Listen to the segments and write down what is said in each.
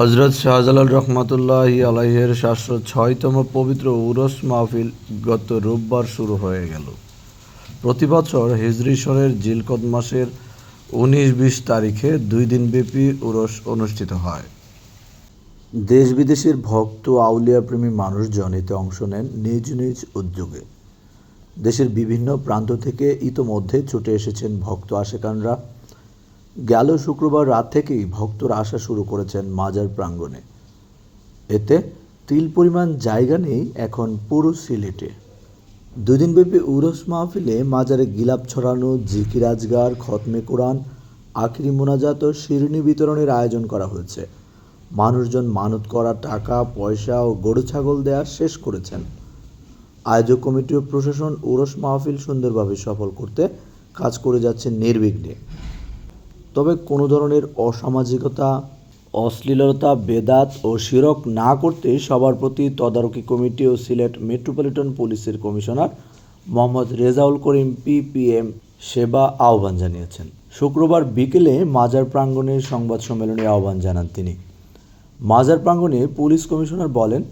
হজরত শাহজালাল রহমাতুল্লাহ আলাইহের সাতশো ছয়তম পবিত্র উরস মাহফিল গত রোববার শুরু হয়ে গেল। প্রতি বছর হিজরি জিলকদ মাসের উনিশ বিশ তারিখে দুই দিনব্যাপী উরস অনুষ্ঠিত হয়। দেশ বিদেশের ভক্ত আউলিয়া প্রেমী মানুষজন এতে অংশ নেন নিজ নিজ উদ্যোগে। দেশের বিভিন্ন প্রান্ত থেকে ইতোমধ্যে ছুটে এসেছেন ভক্ত আশেকানরা। গেল শুক্রবার রাত থেকেই ভক্তরা আসা শুরু করেছেন মাজার প্রাঙ্গণে। এতে তিল পরিমাণ জায়গা নেই এখন পুরো সিলেটে। দুদিনব্যাপী উরস মাহফিলে মাজারে গিলাপ ছড়ানো, জিকির আজগার, খতমে কোরআন, আখিরি মোনাজাত ও শিরনি বিতরণের আয়োজন করা হয়েছে। মানুষজন মানত করা টাকা, পয়সা ও গরু ছাগল দেওয়া শেষ করেছেন। আয়োজক কমিটি ও প্রশাসন উরস মাহফিল সুন্দরভাবে সফল করতে কাজ করে যাচ্ছে নির্বিঘ্নে। তবে কোনো ধরনের অসামাজিকতা, অশ্লীলতা, বেদাত ও শিরক না করতে সবার প্রতি তদারকি কমিটি ও সিলেট মেট্রোপলিটন পুলিশের কমিশনার মোহাম্মদ রেজাউল করিম পিপিএম সেবা আহ্বান জানিয়েছেন। শুক্রবার বিকেলে মাজার প্রাঙ্গণে সংবাদ সম্মেলনে আহ্বান জানান তিনি। মাজার প্রাঙ্গণে পুলিশ কমিশনার বলেন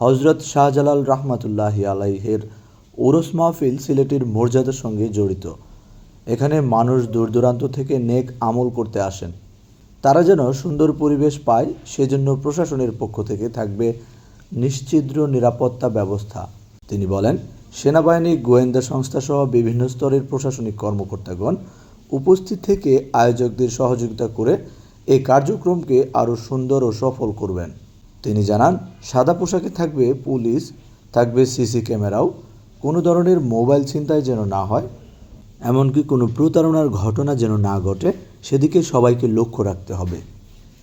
হজরত শাহজালাল রহমাতুল্লাহ আলাইহের ওরস মাহফিল সিলেটের মর্যাদার সঙ্গে জড়িত। এখানে মানুষ দূর দূরান্ত থেকে নেক আমল করতে আসেন। তারা যেন সুন্দর পরিবেশ পায়, সেজন্য প্রশাসনের পক্ষ থেকে থাকবে নিশ্চিদ্র নিরাপত্তা ব্যবস্থা। তিনি বলেন, সেনাবাহিনী, গোয়েন্দা সংস্থা সহ বিভিন্ন স্তরের প্রশাসনিক কর্মকর্তাগণ উপস্থিত থেকে আয়োজকদের সহযোগিতা করে এই কার্যক্রমকে আরও সুন্দর ও সফল করবেন। তিনি জানান, সাদা পোশাকে থাকবে পুলিশ, থাকবে সিসি ক্যামেরাও, কোনো ধরনের মোবাইল ছিনতাই যেন না হয়। এমনকি কোনো প্রতারণার ঘটনা যেন না ঘটে, সেদিকে সবাইকে লক্ষ্য রাখতে হবে।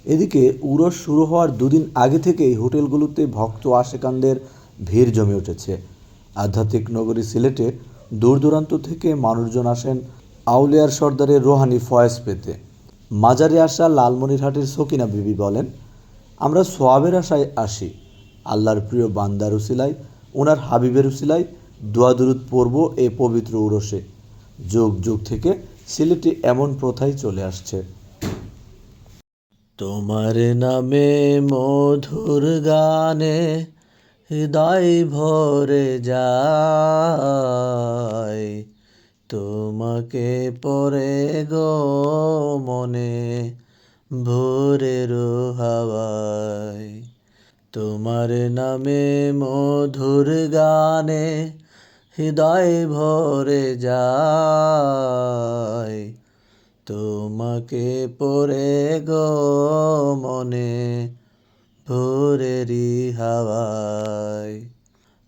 এদিকে উরস শুরু হওয়ার দুদিন আগে থেকেই হোটেলগুলোতে ভক্ত আশেকানদের ভিড় জমে উঠেছে। আধ্যাত্মিক নগরী সিলেটে দূর দূরান্ত থেকে মানুষজন আসেন আউলিয়ার সর্দারের রোহানি ফয়েজ পেতে। মাজারে আসা লালমনিরহাটের সকিনা বিবি বলেন, আমরা সোয়াবের আশায় আসি। আল্লাহর প্রিয় বান্দার উসিলায় ওনার হাবিবের উসিলায় দোয়াদুরুদ পড়ব এ পবিত্র উরসে। যুগ যুগ থেকে সিলেটে এমন প্রথাই চলে আসছে। তোমার নামে মধুর গানে হৃদয় ভরে যায়। তোমাকে পরে গো মনে ভোরের হাওয়ায় তোমার নামে মধুর গানে হৃদয় ভরে যায়। তোমাকে পরে গো মনে ভোরেরই হাওয়ায়।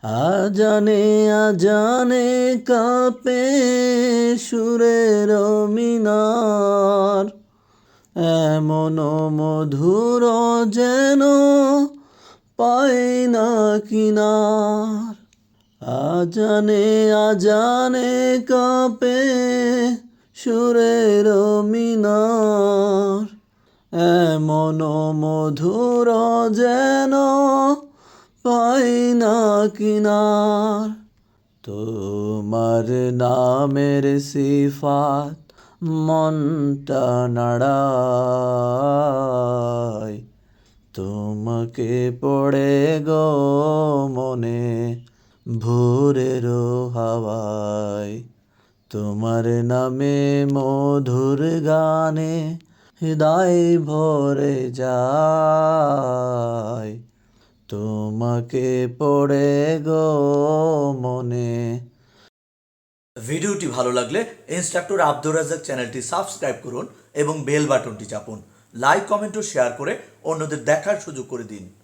আজানে আজানে কাঁপে সুরের মিনার। এমন মধুর যেন পাই না কিনার। আজানে আজানে কাঁপে সুরের মিনার। এমন মধুর যেন পাই না কিনার। তোমার নামের সিফাত মনটা নাড়ায়। তোমাকে পড়ে গো মনে ভোরের হাওয়ায় তোমার নামে মধুর গানে হৃদয় ভরে যায়। তোমাকে পড়ে গো মনে। ভিডিওটি ভালো লাগলে ইনস্ট্রাক্টর আব্দুর রাজাক চ্যানেলটি সাবস্ক্রাইব করুন এবং বেল বাটনটি চাপুন। লাইক, কমেন্ট ও শেয়ার করে অন্যদের দেখার সুযোগ করে দিন।